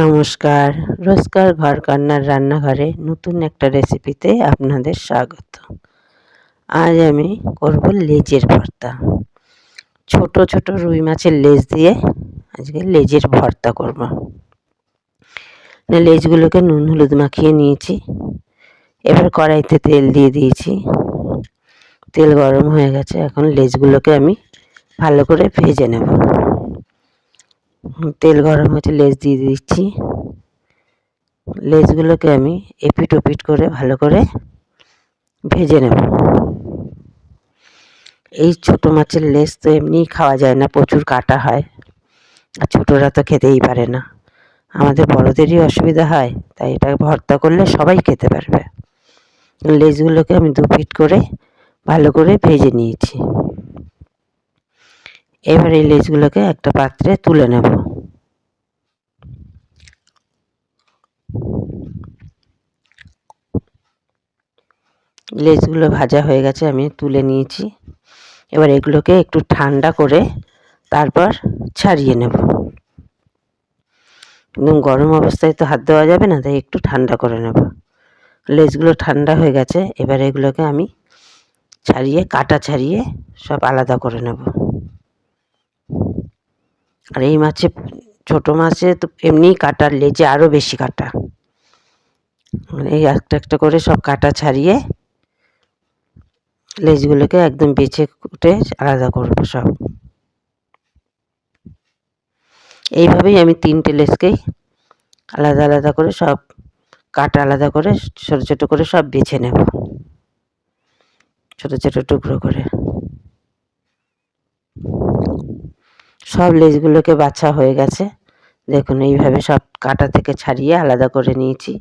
নমস্কার। রোজকার ঘর কন্যার রান্নাঘরে নতুন একটা রেসিপিতে আপনাদের স্বাগত। আজ আমি করব লেজের ভর্তা। ছোট ছোট রুই মাছের লেজ দিয়ে আজকে লেজের ভর্তা করব। লেজগুলোকে নুন হলুদ মাখিয়ে নিয়েছি। এবার কড়াইতে তেল দিয়ে দিয়েছি। তেল গরম হয়ে গেছে, এখন লেজগুলোকে আমি ভালো করে ভেজে নেব। তেল গরম হয়েছে, লেজ দিয়ে দিচ্ছি। লেজগুলোকে আমি এপিট ওপিট করে ভালো করে ভেজে নেব। এই ছোট মাছের লেজ তো এমনিই খাওয়া যায় না, প্রচুর কাটা হয়। আর ছোটরা তো খেতেই পারে না। আমাদের বড়দেরই অসুবিধা হয়, তাই এটা ভর্তা করলে সবাই খেতে পারবে। লেজগুলোকে আমি দু পিট করে ভালো করে ভেজে নিয়েছি। এবার এই লেজগুলোকে একটা পাত্রে তুলে নেব। লেজগুলো ভাজা হয়ে গেছে, আমি তুলে নিয়েছি। এবার এগুলোকে একটু ঠান্ডা করে তারপর ছাড়িয়ে নেব। একদম গরম অবস্থায় তো হাত দেওয়া যাবে না, তাই একটু ঠান্ডা করে নেব। লেজগুলো ঠান্ডা হয়ে গেছে, এবার এগুলোকে আমি ছাড়িয়ে, কাটা ছাড়িয়ে সব আলাদা করে নেব। আর এই মাছে, ছোটো মাছে তো এমনিই কাটার লেজে আরও বেশি কাটা। মানে এই একটা একটা করে সব কাটা ছাড়িয়ে লেজগুলোকে একদম বেছে কুটে আলাদা করব সব। এইভাবেই আমি তিনটে লেজকেই আলাদা আলাদা করে সব কাটা আলাদা করে, ছোটো ছোটো করে সব বেছে নেব। ছোটো ছোটো টুকরো করে। সব লেজগুলোকে বাছা হয়ে গেছে। দেখুন, এইভাবে সব কাটা থেকে ছাড়িয়ে আলাদা করে নিয়েছি।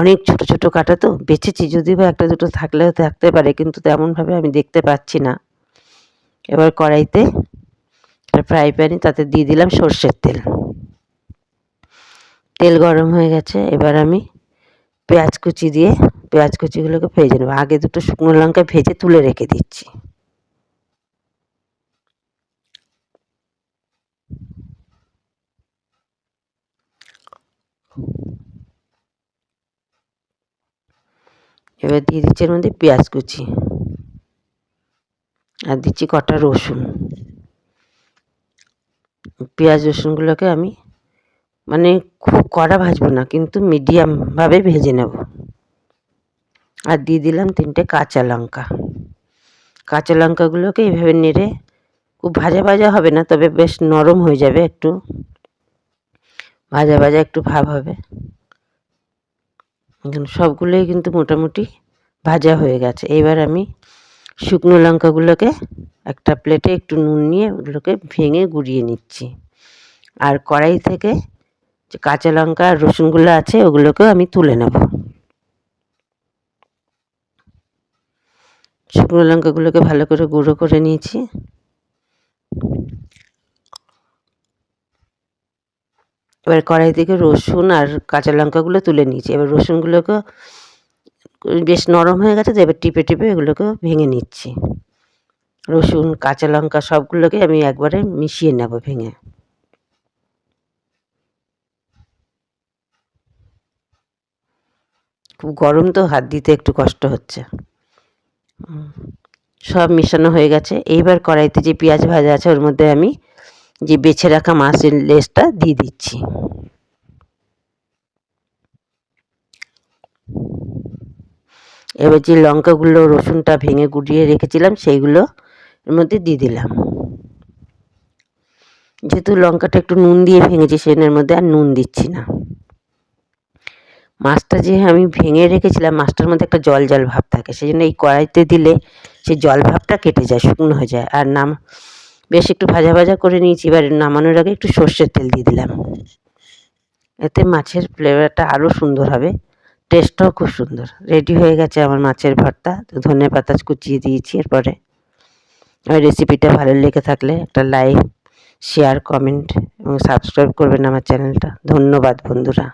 অনেক ছোট ছোট কাটা তো বেছেছি যদি বা একটা দুটো থাকলেও থাকতে পারে, কিন্তু তেমনভাবে আমি দেখতে পাচ্ছি না। এবার কড়াইতে ফ্রাই প্যানে তাতে দিয়ে দিলাম সর্ষের তেল। তেল গরম হয়ে গেছে, এবার আমি পেঁয়াজ কুচি দিয়ে, পেঁয়াজ কুচিগুলোকে ভেজে নেব। আগে দুটো শুকনো লঙ্কা ভেজে তুলে রেখে দিচ্ছি। এবার দিয়ে দিচ্ছি এর মধ্যে পেঁয়াজ কুচি আর দিচ্ছি কটা রসুন। পেঁয়াজ রসুনগুলোকে আমি মানে খুব কড়া ভাজবো না, কিন্তু মিডিয়ামভাবে ভেজে নেব। আর দিয়ে দিলাম তিনটে কাঁচা লঙ্কা। কাঁচা লঙ্কাগুলোকে এইভাবে নেড়ে খুব ভাজা ভাজা হবে না, তবে বেশ নরম হয়ে যাবে একটু। ভাজা ভাজা একটু ভাব হবে। সবগুলোই কিন্তু মোটামুটি ভাজা হয়ে গেছে। এবার আমি শুকনো লঙ্কাগুলোকে একটা প্লেটে একটু নুন নিয়ে ওগুলোকে ভেঙে গুঁড়িয়ে নিচ্ছি। আর কড়াই থেকে যে কাঁচা লঙ্কা আর রসুনগুলো আছে, ওগুলোকেও আমি তুলে নেব। শুকনো লঙ্কাগুলোকে ভালো করে গুঁড়ো করে নিয়েছি। এবার কড়াই থেকে রসুন আর কাঁচা লঙ্কাগুলো তুলে নিয়েছি। এবার রসুনগুলোকে বেশ নরম হয়ে গেছে তো এবার টিপে টিপে এগুলোকে ভেঙে নিচ্ছি। রসুন, কাঁচা লঙ্কা সবগুলোকে আমি একবারে মিশিয়ে নেব ভেঙে। খুব গরম তো, হাত দিতে একটু কষ্ট হচ্ছে। সব মিশানো হয়ে গেছে। এইবার কড়াইতে যে পেঁয়াজ ভাজা আছে ওর মধ্যে আমি যে বেছে রাখা মাছের লেসটা দিয়ে দিচ্ছি। এবার যে লঙ্কাগুলো, রসুনটা ভেঙে গুটিয়ে রেখেছিলাম, সেইগুলো এর মধ্যে দিয়ে দিলাম। যেহেতু লঙ্কাটা একটু নুন দিয়ে ভেঙেছি সেনের মধ্যে আর নুন দিচ্ছি না। মাছটা যে আমি ভেঙে রেখেছিলাম, মাছটার মধ্যে একটা জল জল ভাব থাকে সেই জন্য এই কড়াইতে দিলে সেই জল ভাবটা কেটে যায়, শুকনো হয়ে যায়। আর নাম বেশ একটু ভাজা ভাজা করে নিয়েছি, এবার নামানোর আগে একটু সর্ষের তেল দিয়ে দিলাম। এতে মাছের ফ্লেভারটা আরও সুন্দর হবে। টেস্টটাও খুব সুন্দর। রেডি হয়ে গেছে আমার মাছের ভর্তা। তো ধনে পাতা কুচিয়ে দিয়েছি এরপরে। আমার রেসিপিটা ভালো লেগে থাকলে একটা লাইক শেয়ার কমেন্ট এবং সাবস্ক্রাইব করবেন আমার চ্যানেলটা ধন্যবাদ বন্ধুরা।